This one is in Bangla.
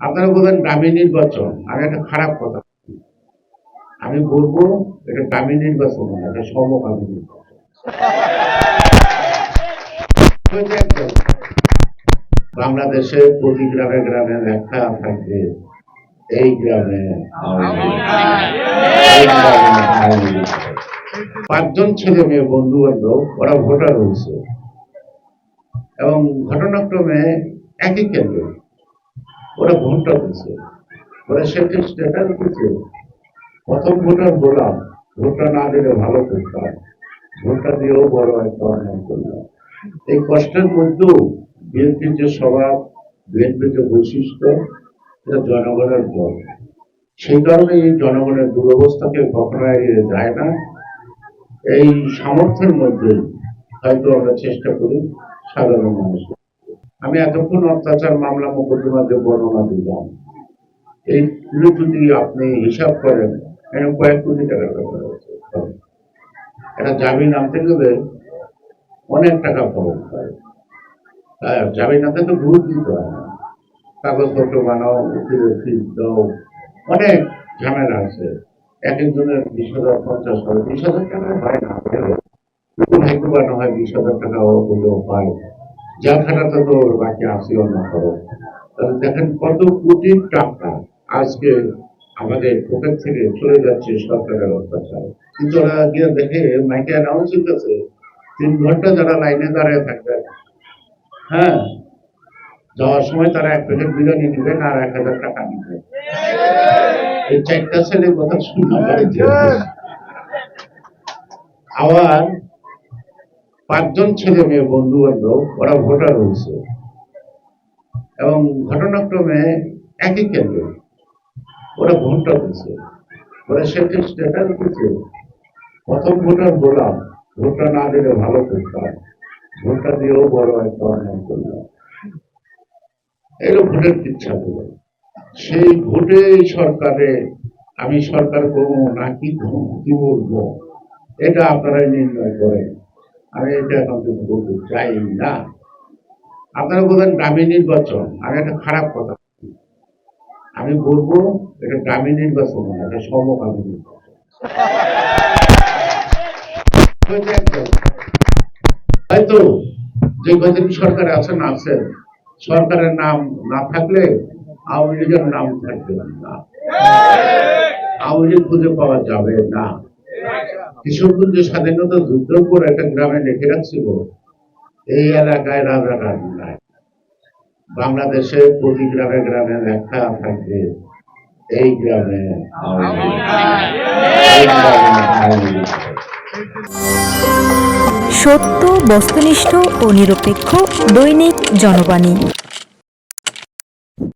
আপনারা বলেন দামি নির্বাচন। আমি একটা খারাপ কথা আমি বলব এটা দামি নির্বাচন এটা সমকামী নির্বাচন। বাংলাদেশের প্রতি গ্রামে গ্রামে লেখা থাকবে এই গ্রামে। পাঁচজন ছেলে মেয়ে বন্ধু বান্ধব ওরা ভোটার হয়েছে। এবং ঘটনাক্রমে একই কেন্দ্রে। ওরা ভোটটা দিচ্ছে ওরা সেটা স্ট্যাটাস দিচ্ছে প্রথম ভোটার বললাম ভোটটা না দিলে ভালো করতাম ভোটটা দিয়েও বড় একটা অন্যায় করলাম। এই কষ্টের মধ্যেও বিএনপির যে স্বভাব, বিএনপির যে বৈশিষ্ট্য, এটা জনগণের দল। সেই কারণে এই জনগণের দুরবস্থাকে কখনো এড়িয়ে যায় না। এই সামর্থ্যের মধ্যে হয়তো আমরা চেষ্টা করি সাধারণ মানুষ আমি এতক্ষণ অত্যাচার মামলা মোকদ্দমা যে বর্ণনা দিলাম এইগুলো যদি আপনি হিসাব করেন এরকম কয়েক কোটি টাকার ব্যাপার আছে। এটা জামিন আনতে গেলে অনেক টাকা খরচ হয়। জামিন আনতে তো ঘুষ দিতে হয় না। কাগজপত্র বানাও উকিলের ফিস দাও, অনেক ঝামেলা আছে। এক একজনের বিশ হাজার, পঞ্চাশ হাজার, বিশ হাজার টাকা হয় না। হয়, বিশ হাজার টাকা হলেও পায় খাটাতে তো বাকি আসি অন্য খরচ তাহলে দেখেন কত কোটি টাকা আজকে আমাদের পকেট থেকে চলে যাচ্ছে সরকারের অত্যাচার। কিন্তু ওরা গিয়ে দেখে মাইকে অ্যানাউন্স হইতেছে তিন ঘণ্টা যারা লাইনে দাঁড়িয়ে থাকবেন হ্যাঁ যাওয়ার সময় তারা এক প্যাকেট বিরিয়ানি নেবেন আর এক হাজার টাকা নেবেন। এই চারটা ছেলে কথা শুনতে পারেছে আবার পাঁচজন ছেলে মেয়ে, বন্ধু বান্ধব, ওরা ভোটার হয়েছে। এবং ঘটনাক্রমে একই কেন্দ্রে ওরা ভোটটা দিচ্ছে ওরা সেটা স্ট্যাটাস দিচ্ছে প্রথম ভোটার বললাম ভোটটা না দিলে ভালো করতাম, ভোটটা দিয়েও বড় একটা অন্যায় করলাম। এলো ভোটের ইচ্ছা গুলো সেই ভোটে সরকারে আমি সরকার করব নাকি কি বলব, এটা আপনারাই নির্ণয় করেন। আমি এটা কিছু বলতে চাই না। আপনারা বলেন দামি নির্বাচন, আমি একটা খারাপ কথা আমি বলব, এটা দামি নির্বাচন না, এটা সমকামী নির্বাচন। হয়তো যে কদিন সরকারে আছেন আছেন। সরকারের নাম না থাকলে আওয়ামী লীগের নাম থাকবে না। আওয়ামী লীগ খুঁজে পাওয়া যাবে না। কিশোরগঞ্জ স্বাধীনতা যুদ্ধ করে একটা গ্রামে লিখে রাখছিল, এই এলাকায় রাজাকার নাই বাংলাদেশের প্রতি গ্রামে গ্রামে লেখা থাকবে, এই গ্রামে। সত্য, বস্তুনিষ্ঠ ও নিরপেক্ষ দৈনিক জনবাণী